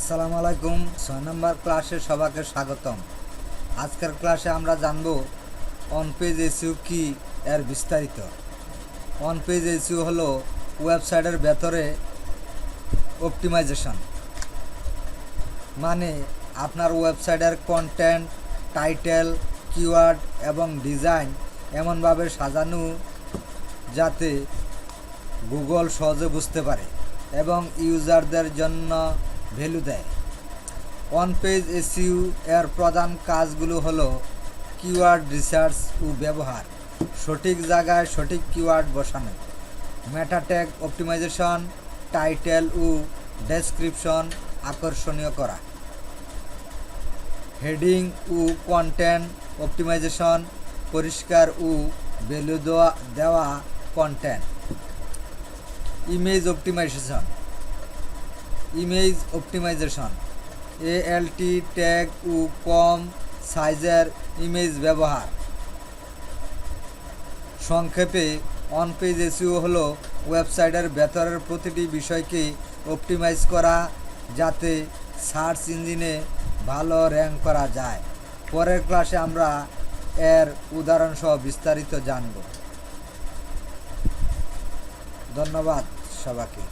আসসালামু আলাইকুম, ছয় নম্বর ক্লাসে সবাইকে স্বাগতম। আজকের ক্লাসে আমরা জানব অন পেজ এসিউ কি এর বিস্তারিত। অন পেজ এসিউ হলো ওয়েবসাইটের ভেতরে অপটিমাইজেশন মানে আপনার ওয়েবসাইটের কন্টেন্ট টাইটেল কিওয়ার্ড এবং ডিজাইন এমনভাবে সাজানো যাতে গুগল সহজে বুঝতে পারে এবং ইউজারদের জন্য ভ্যালু দেয়। অন পেজ এসইউ এর প্রধান কাজগুলো হলো কিওয়ার্ড রিসার্চ ও ব্যবহার। সঠিক জায়গায় সঠিক কিওয়ার্ড বসানো। মেটা ট্যাগ অপটিমাইজেশন টাইটেল ও ডেসক্রিপশন আকর্ষণীয় করা। হেডিং ও কন্টেন্ট অপটিমাইজেশন পরিষ্কার ও ভ্যালু দেওয়া দেওয়া content image optimization image optimization, ALT, tag ও কম সাইজের ইমেজ ব্যবহার। সংক্ষেপে অন পেজ এসিও হল ওয়েবসাইটের ভেতরের প্রতিটি বিষয়কে অপটিমাইজ করা যাতে সার্চ ইঞ্জিনে ভালো র্যাঙ্ক করা যায়। পরের ক্লাসে আমরা এর উদাহরণসহ বিস্তারিত জানব। ধন্যবাদ সবাইকে।